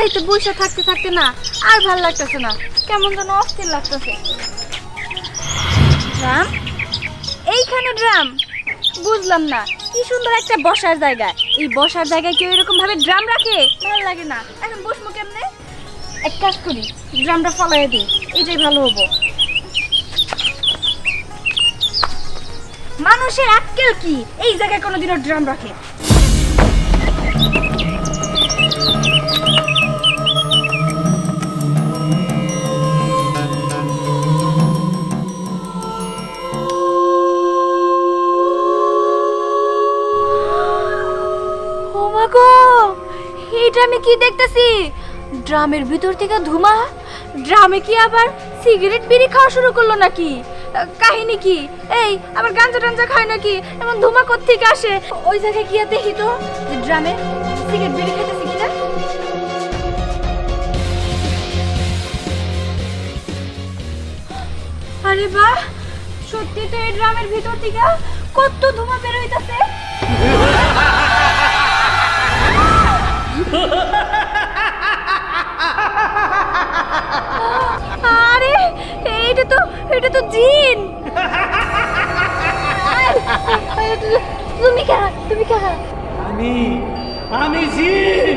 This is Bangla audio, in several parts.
বাড়িতে বসে থাকতে থাকতে না আর ভালো লাগতেছে না। কেমন যেন অস্থির লাগতেছে। ড্রাম এইখানে ড্রাম। বুঝলাম না, কি সুন্দর একটা বসার জায়গা। এই বসার জায়গায় কেউ এরকম ভাবে ড্রাম রাখে? ভালো লাগে না। এখন বসবো কেমনে? এক কাজ করি, ড্রামটা ফলাই দিই। এটাই ভালো হব। মানুষের আক্কেল কি? এই জায়গায় কোনোদিনও ড্রাম রাখে। কি দেখতেছি? ড্রামের ভিতর থেকে ধুমা? ড্রামে কি আবার সিগারেট বিড়ি খাওয়া শুরু করল নাকি? কাহিনী কি? এই, আবার গাঞ্জা টাঞ্জা খায় নাকি? এমন ধুমা থেকে আসে? ওই জায়গায় গিয়ে দেখি তো যে ড্রামে সিগারেট বিড়ি খাইতেছি কিনা। আরে বাহ! সত্যি তো এই ড্রামের ভিতর থেকে কত ধুমা বের আরে এটা তো এটা তো জিন। তুমি কারা তুমি কারা? আমি আমি জিন।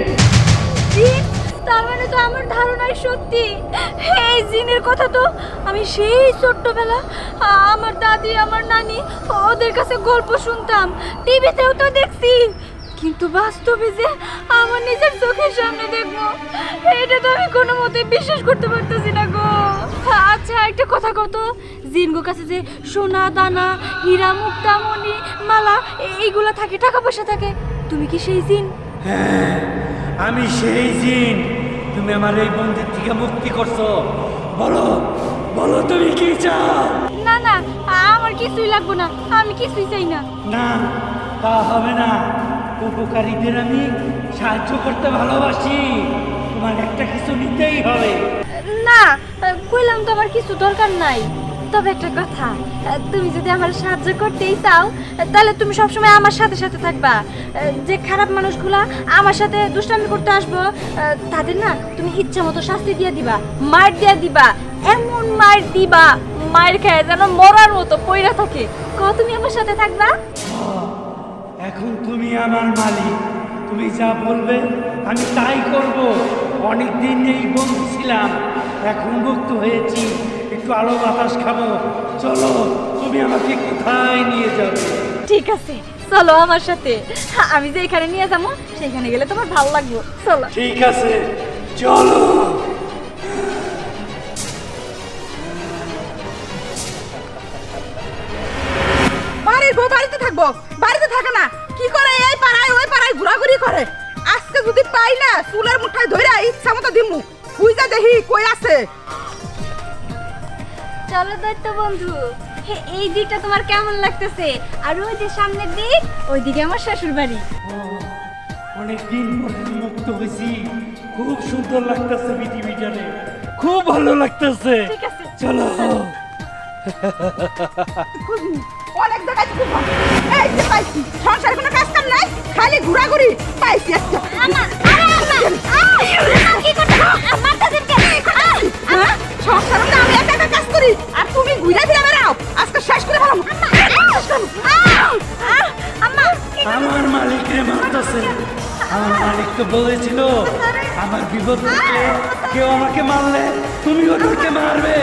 জিন? তার মানে তো আমার ধারণাই সত্যি। এই জিনের কথা তো আমি সেই ছোট্টবেলা আমার দাদি আমার নানি ওদের কাছে গল্প শুনতাম। টিভিতেও তো দেখছি। কিন্তু বাস্তবে যে আমার নিজের চোখের সামনে দেখব এটা তো আমি কোনো মতে বিশ্বাস করতে পারতেছি না গো। আচ্ছা একটা কথা কত জিনগো কাছে যে সোনা দানা হীরা মুক্তা মণি মালা এইগুলা থাকে টাকা পয়সা থাকে তুমি কি সেই জিন? হ্যাঁ আমি সেই জিন। তুমি আমার এই বন্দির থেকে মুক্তি করছ। বলো বলো তুমি কি চাও? না না আমার কিছুই লাগবে না আমি কিছুই চাই না। না তা হবে না। উপকারীদের আমি সাহায্য করতে ভালোবাসি। তোমার একটা কিছু নিতেই হবে। না কইলাম তো আমার কিছু দরকার নাই। তবে একটা কথা তুমি যদি আমার সাহায্য করতেই চাও তাহলে তুমি সবসময় আমার সাথে সাথে থাকবা। যে খারাপ মানুষগুলা আমার সাথে দুষ্টামি করতে আসব তাদের না তুমি ইচ্ছা মতো শাস্তি দিয়ে দিবা মার দিয়ে দিবা এমন মার দিবা মায়ের খায় যেন মরার মতো পইরা থাকে। ক তুমি আমার সাথে থাকবা? এখন তুমি আমার মালিক। তুমি যা বলবে আমি তাই করব। অনেক দিন এই বন্ধু ছিলাম এখন মুক্ত হয়েছি। একটু আলো বাতাস খাব। চলো তুমি আমাকে কোথায় নিয়ে যাবে? ঠিক আছে চলো আমার সাথে। আমি যে এখানে নিয়ে যাব সেখানে গেলে তোমার ভালো লাগবে। চলো। ঠিক আছে চলো। থাকব? বাড়িতে থাকে না। কি করে এই পাড়ায় ওই পাড়ায় ঘোরাঘুরি করে? আজকে যদি পাই না চুলের মুঠায় ধরে ইচ্ছা মতো দিমু। বুঝা দেখি কই আছে। চলো দৈত্য বন্ধু হে, এই দিকটা তোমার কেমন লাগতেছে? আর ওই যে সামনের দিক ওই দিকে আমার শ্বশুর বাড়ি অনেক দিন পরে মুক্ত হয়েছি। খুব সুন্দর লাগতেছে পৃথিবীটারে খুব ভালো লাগতেছে। ঠিক আছে। চলো। অনেক জায়গায় খুব। এই যে পাইছি সংসারে কোনো কাজ কাম নাই খালি ঘোরাঘুরি পাইছি একটা আমা আরে আমা কি করতে মাথা দিকে হ্যাঁ? সংসারে আমি একা একা কাজ করি আর তুমি ঘুরে ফিরে বেড়াও। আজকে শেষ করে ফেলাম। আমার মালিক রে মারতেছে। আমার মালিক তো বলেছিল আমার বিপদ থাকলে কেউ আমাকে মারলে তুমি ওদেরকে মারবে।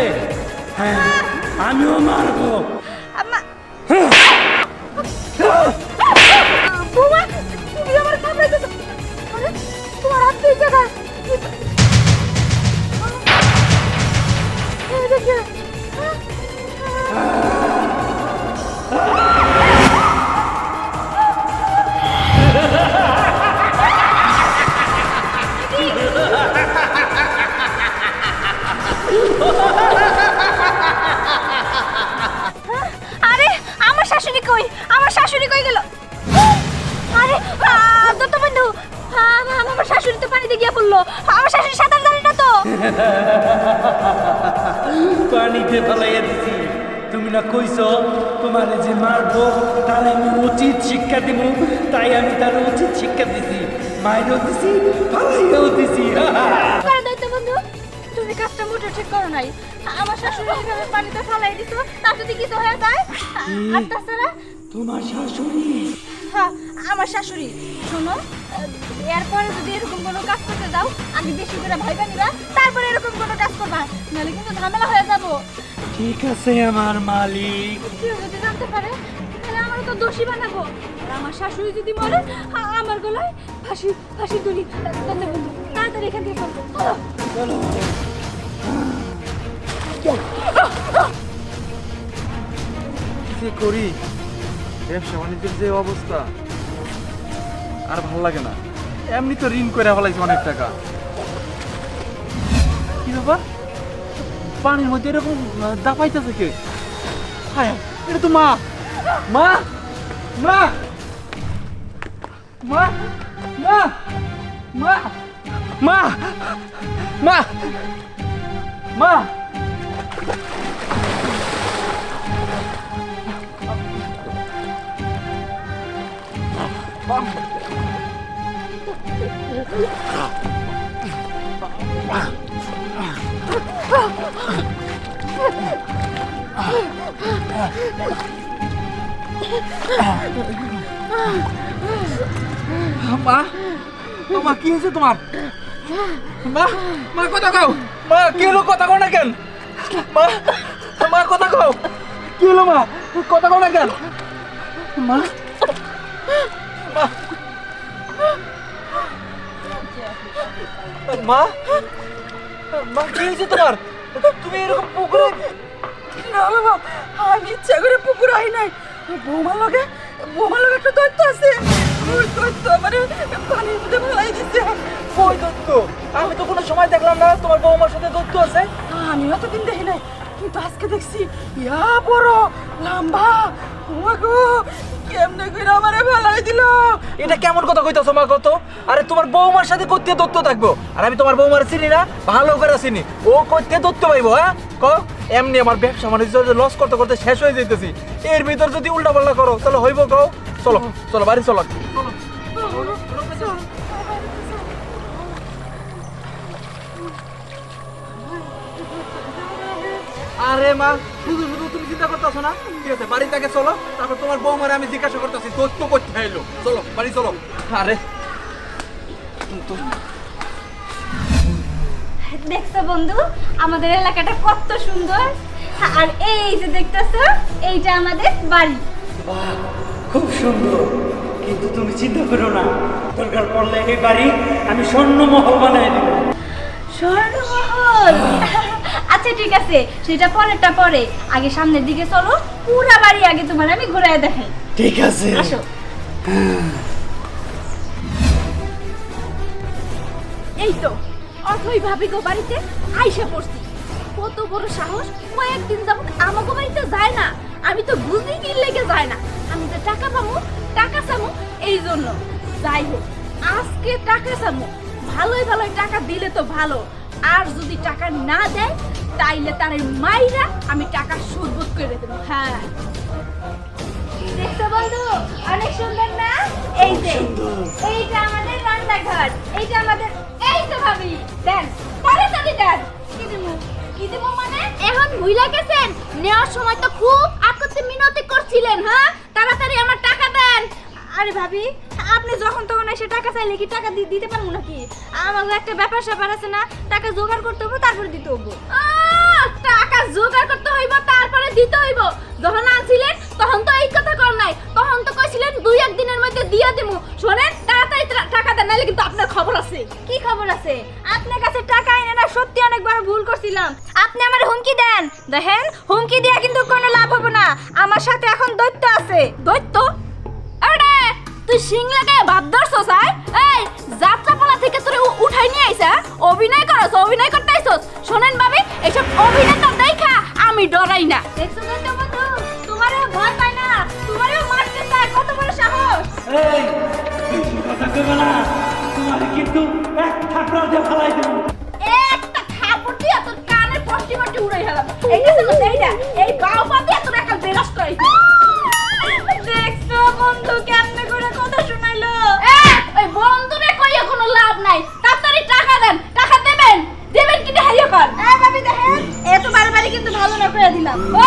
হ্যাঁ আমিও মারবো। তো? আমার শাশুড়ি তো পানিতে গিয়ে পড়ল। আমার শাশুড়ি সাঁতার জানে না তো। পানিতে ফেলাইয়া দিছি। তুমি না কইছো তোমার যে মারবো তার আমি উচিত শিক্ষা দিব তাই আমি তার উচিত শিক্ষা দিছি। মায়েরও দিছি ফালাইয়াও দিছি। তুমি কাজটা মোটে ঠিক করো নাই। আমার শাশুড়ি এভাবে পানিতে ফালাই দিছো তার যদি কিছু হয়ে যায়? আর তাছাড়া? তোমার শাশুড়ি? হ্যাঁ আমার শাশুড়ি। শোনো এরপরে যদি এরকম কোনো কাজ করতে দাও আগে বেশি করে ভাইবা নিবা তারপরে এরকম কোনো কাজ করবা নাহলে কিন্তু ঝামেলা হয়ে যাব। ঠিক আছে আমার মালিক। কেউ যদি জানতে পারে তাহলে আমার তো দোষী বানাবো। আর আমার শাশুড়ি যদি মরে আ- আমার গলায় ফাঁসি ফাঁসি বন্ধু তাড়াতাড়ি এখান থেকে চলো। চলো। করি? ব্যবসা বাণিজ্যের যে অবস্থা, আর ভালো লাগে না। এমনি তো ঋণ করে ফেলাইছি অনেক টাকা। কি ব্যাপার? পানির মধ্যে এরকম দাপাইতেছে কে? এটা তো মা! মা! মা! মা! মা! মা! মা! মা! মা! মা ও মা কি হয়েছে তোমার মা মা কথা কও মা কি হলো কথা কও না কেন মা মা কথা কও কি হলো মা কথা কও না কেন মা মা মা কি হয়েছে তোমার? তুমি এরকম পুকুরে না বাবা আমি ইচ্ছা করে পুকুর আই নাই। বৌমার লগে বৌমার লগে একটা দৈত্য আছে। ওই দৈত্য মানে পানির মধ্যে ফেলাই দিছে। কই দত্ত আমি তো কোনো সময় দেখলাম না তোমার বৌমার সাথে দত্ত আছে। আমি অতদিন দেখি নাই কিন্তু আজকে দেখছি ইয়া বড় লম্বা। ওগো কেমনে করে আমারে ফেলাই দিল? এটা কেমন কথা কইতাছো মা কত? আরে তোমার বৌমার সাথে করতে দত্ত থাকব। আর আমি তোমার বৌমার চিনি না, ভালো করে চিনি। ও করতে দত্ত পাইবো হ্যাঁ? ক? এমনি আমার ব্যবসা বাণিজ্য লস করতে করতে শেষ হয়ে যাইতেছি। এর ভিতর যদি উল্টা পাল্টা করো, তাহলে হইব কও চলো চলো, বাড়ি চলো। আরে মা শুধু চিন্তা করতেছো না? ঠিক আছে বাড়ি থেকে চলো তারপর তোমার বৌমারে আমি জিজ্ঞাসা করতেছি দত্ত করতে আইলো চলো বাড়ি চলো। আরে। দেখছ বন্ধু আমাদের এলাকাটা কত সুন্দর। আর এই যে দেখতেছো এইটা আমাদের বাড়ি। খুব সুন্দর। কিন্তু তুমি চিন্তা করো না দরকার পড়লে এই বাড়ি আমি স্বর্ণমহল বানাই দেব। স্বর্ণমহল? আচ্ছা ঠিক আছে। সেটা পরেরটা পরে। আগে সামনের দিকে চলো। পুরা বাড়ি আগে তোমার আমি ঘুরায় দেখাই। ঠিক আছে। আসো। এই তো অথই ভাবি গো বাড়িতে আইসা পড়ছি। কত বড় সাহস কয়েকদিন যাব আমাকে বাড়িতে যায় না। আমি তো বুঝি কি লেগে যায় না। আমি তো টাকা পাবো টাকা চামু এই জন্য। যাই হোক আজকে টাকা চামু। ভালোই ভালোই টাকা দিলে তো ভালো। আর যদি টাকা না দেয় তাইলে তার মাইরা আমি টাকা শোধ করে দেবো। হ্যাঁ। দেখছ বন্ধু? অনেক সুন্দর না? এই যে এইটা আমাদের রান্নাঘর। এইটা আমাদের এই তো ভাবি দেন তাড়াতাড়ি দেন। কি দিমু? কি দিমু মানে? এখন ভুইলা গেছেন? নেওয়ার সময় তো খুব আকতে মিনতি করছিলেন হ্যাঁ? তাড়াতাড়ি আমার টাকা দেন। আরে ভাবি আপনি যখন তখন এসে টাকা চাইলে কি টাকা দি- দিতে পারব নাকি? আমার একটা ব্যাপার স্যাপার আছে না টাকা জোগাড় করতে হবে তারপরে দিতে হব টাকা জোগাড় করতে হইব তারপরে দিতে হইব। যখন আনছিলেন তখন তো এই কথা কর নাই তখন তো কইছিলেন দুই এক দিনের মধ্যে দিয়া দিমু। শোনেন তাড়াতাড়ি টা- টাকা দেন নাহলে কিন্তু আপনার খবর আছে। কি খবর আছে? আপনার কাছে টাকা এনে না সত্যি অনেকবার ভুল করছিলাম। আপনি আমার হুমকি দেন। দেখেন হুমকি দিয়া কিন্তু কোনো লাভ হবে না। আমার সাথে এখন দৈত্য আছে। দৈত্য? আরে তুই সিং লাগে ভাব ধরছস আয় এই যাত্রাপালা থেকে তোরে উঠাই নিয়ে আইছা অভিনয় করছ অভিনয় করতে আইছস? শোনেন ভাবি এইসব অভিনয়টা দেখা আমি ডরাই না। দেখছ তো বন্ধু? তোমারও ভয় পায় না তোমারও মারতে চায় কত বড় সাহস। এই বেশি কথা কইবে না তোমার কিন্তু এক থাকড়া দিয়ে ফেলাই দেবো। একটা এই গেছে তো এই না এই বাউ পা দিয়ে তোর একটা বেরাস করে দেখছ বন্ধু কেমনে করে কথা শোনাইলো এ ওই বন্ধুরে কইয়া কোনো লাভ নাই তাড়াতাড়ি টাকা দেন টাকা দেবেন দেবেন কি হারিয়ে কর এ ভাবি দেখেন এত বারবারই কিন্তু ভালো না করে দিলাম। ও,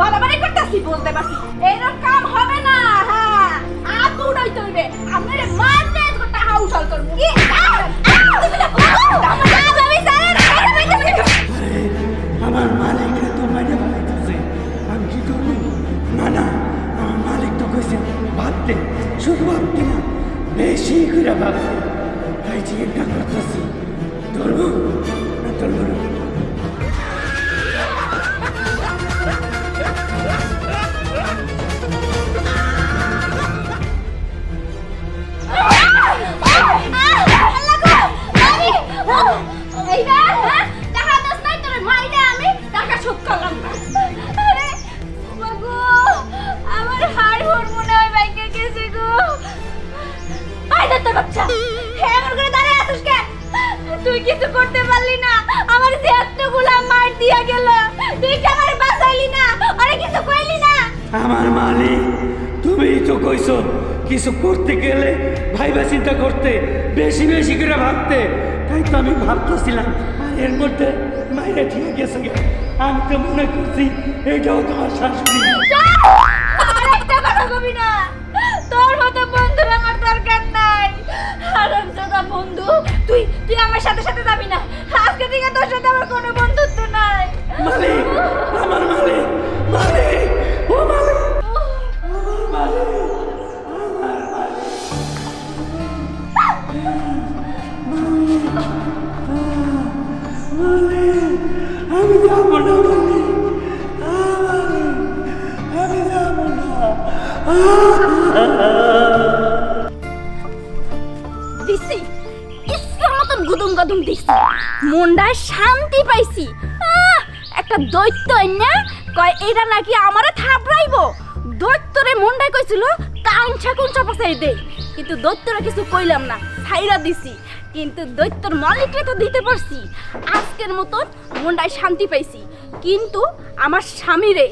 বাড়াবাড়ি করতেছি, বলতে পারছি। এইরকম কাম হবে না হ্যাঁ। আত উড়াই তৈবে আপনারে মারতে টাকা উঠাল করব। কি? আমার ফেলাইতেছে। আমি কি না না, আমার মালিক তো কইছে শুধু ভাবতে না, বেশি করে ভাবতে তাই চিন্তা করতেছি ধরবো না, ধরবো করতে গেলে ভাইবা চিন্তা করতে, বেশি বেশি করে ভাবতে তাই তো আমি ভাবতেছিলাম এর মধ্যে মায়েরা ঠিক গেছে। আমি তো মনে করছি এটাও তোমার শাশুড়ি তোর মতো বন্ধু আমার দরকার নাই আরাম দাদা বন্ধু তুই তুই আমার সাথে সাথে যাবি না আজকে থেকে তোর সাথে আমার কোনো বন্ধুত্ব নাই মালিক আমি গুদুম গাদুম দিছি শান্তি পাইছি। একটা দৈত্য না কয় এটা নাকি আমারে থাপড়াইবো। দৈত্যরে মন্ডায় কইছিল, কাঞ্চা কুঞ্চা পাসাই দে। কিন্তু দৈত্যরা কিছু কইলাম না ছাইরা দিছি। কিন্তু দৈত্যর মালিকরে তো দিতে পারছি। আজকের মতন মন্ডায় শান্তি পাইছি। কিন্তু আমার স্বামীরে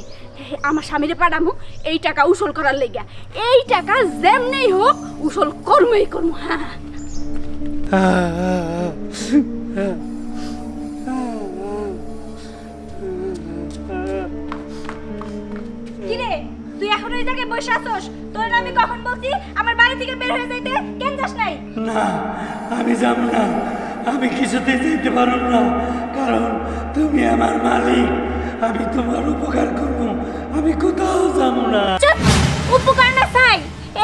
আমার স্বামীরে পাঠামু এই টাকা উসল করার লেগা এই টাকা যেমনি হোক উসল কর্মই করমু। হ্যাঁ কিরে তুই এখন জায়গায় বসে আছস? তোর আমি কখন বলছি? আমার বাড়ি থেকে বের হয়ে যাইতে কেন যাস নাই? না আমি যাব না। আমি কিছুতে যেতে পারব না। কারণ তুমি আমার মালিক। আমি তোমার উপকার করব। আমি কোথাও যাব না। উপকার না চাই।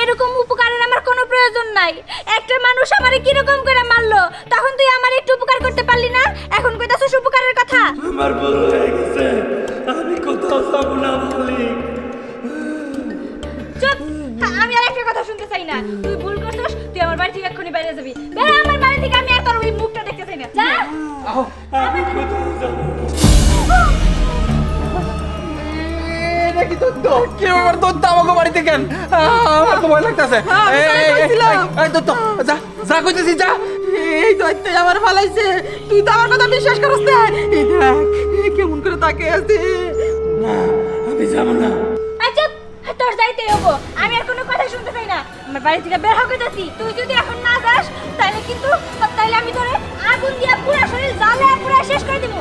এরকম উপকারের আমার কোনো প্রয়োজন নাই। একটা মানুষ আমারে কীরকম করে মারলো? তখন তুই আমার একটু উপকার করতে পারলি না? এখন কইতাছস উপকারের কথা? আমার ভুল হয়ে গেছে। আমি কোথাও যাব না মালিক। শুনতে চাই না। তুই ভুল করছস তুই আমার বাড়ি থেকে এক্ষুনি বাইরে যাবি। বের আমার বাড়ি থেকে আমি আর তোর ওই মুখটা দেখতে চাই না। যা। আমি কোথাও যাব। না আমার আমি তো কইছিলাম। দত্ত যা যা কইতেছি যা। এই দৈত্য আমার ফালাইছে। তুই তো আমার কথা বিশ্বাস করস না এই কেমন করে তাকে আছে না আমি যাব না। তোর যাইতেই হব। আমি আর কোনো কথা শুনতে চাই না। আমার বাড়ি থেকে বের হয়ে যাচ্ছি তুই যদি এখন না যাস তাহলে কিন্তু তাহলে আমি তোরে আগুন দিয়া পুরো শরীর জ্বালে পুরো শেষ করে দিব।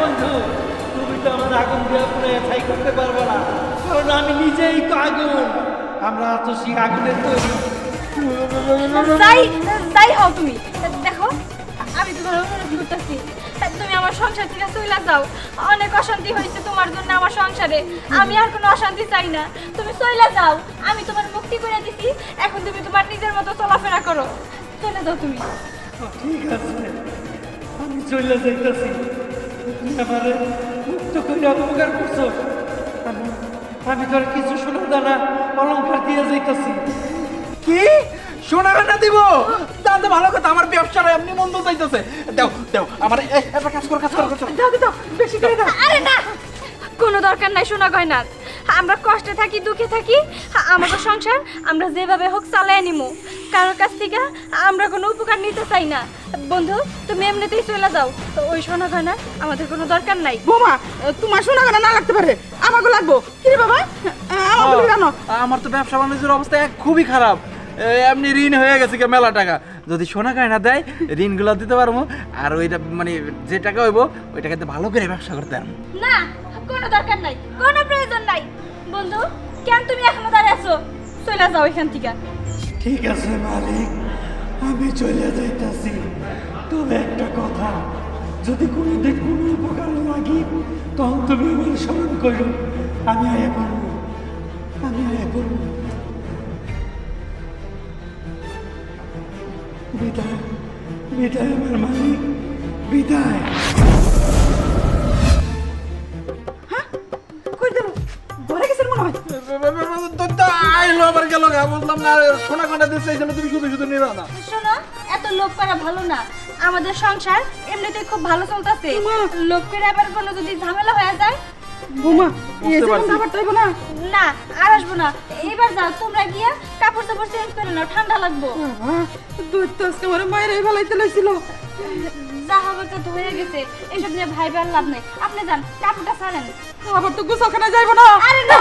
বন্ধু? তুমি তো আমার আগুন দিয়ে পুরো ছাই করতে পারবে না। কারণ আমি নিজেই তো আগুন। আমরা তো সেই আগুনের তৈরি। যাই যাই হও তুমি। দেখো আমি তোমার অনুরোধ করতেছি? তুমি আমার সংসার থেকে চলে যাও। অনেক অশান্তি হয়েছে তোমার জন্য আমার সংসারে। আমি আর কোনো অশান্তি চাই না। তুমি চলে যাও। আমি তোমার মুক্তি করে দিছি। এখন তুমি তোমার নিজের মতো চলাফেরা করো। চলে যাও তুমি। ঠিক আছে। আমি চলে যাইতেছি। তুমি আমারে মুক্ত করে অপকার করছ। আমি আমি তোর কিছু শোনা দানা অলঙ্কার দিয়ে যাইতেছি। কি? সোনা না দিব। তাহলে ভালো কথা আমার ব্যবসাটা এমনি মন্দ যাইতেছে দাও দাও আমার এ, একটা কাজ কর কাজ কর কাজ দাও দাও বেশি করে দাও। আরে না কোনো দরকার নাই সোনা গয়নার। আমরা কষ্টে থাকি দুঃখে থাকি আমাদের সংসার আমরা যেভাবে হোক চালাই নিমু। কারোর কাছ থেকে আমরা কোনো উপকার নিতে চাই না। বন্ধু তুমি এমনিতেই চলে যাও। তো ওই সোনা গয়না আমাদের কোনো দরকার নাই। বোমা তোমার শোনা কেন না লাগতে পারে। আমাকে লাগবো। কি রে বাবা আমার তো ব্যবসা বাণিজ্যের অবস্থা খুবই খারাপ। এমনি ঋণ হয়ে গেছে কি মেলা টাকা। যদি সোনা গয়না দেয় ঋণগুলো দিতে পারব আর ওইটা মানে যে টাকা হইব ওই টাকাতে ভালো করে ব্যবসা করতে পারব। না কোনো দরকার নাই কোনো প্রয়োজন নাই। বন্ধু কেন তুমি এখনও দাঁড়িয়ে আছো? চলে যাও এখান থেকে। ঠিক আছে মালিক আমি চলে যাইতাছি। তবে একটা কথা যদি কোনোদিন কোনো উপকার লাগি তখন তুমি আমার স্মরণ করো আমি আয়া পড়ব আমি আয়া পড়ব বিদায় বিদায় আমার মালিক বিদায়। হয়? আইলো আবার গেল গা বুঝলাম না সোনা গয়না দিচ্ছে এই তুমি শুধু শুধু নিল না। শোনো এত লোভ করা ভালো না। আমাদের সংসার এমনিতে খুব ভালো চলতেছে। লোভ করে আবার কোনো যদি ঝামেলা হয়ে যায় বোমা বুঝতে এই পারছি। খাবার না। না আর আসব না। এবার যাও তোমরা গিয়া কাপড় চাপড় চেঞ্জ করে নাও ঠান্ডা লাগবো। দুধ তো আজকে আমার মায়ের এই ভালাইতে লাইছিল। যা হবে তো হয়ে গেছে এসব নিয়ে ভাই আর লাভ নেই। আপনি যান কাপড়টা ছাড়েন। আবার তো গোসলখানা যাইবো না। আরে না!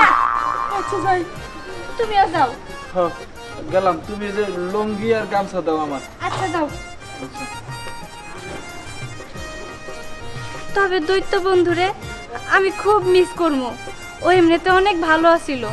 আচ্ছা যাই। তুমিও যাও। গেলাম। তুমি যে লঙ্গি আর গামছা দাও আমার। আচ্ছা যাও। তবে দৈত্য বন্ধুরে আমি খুব মিস করব। ও এমনিতে অনেক ভালো আছিল।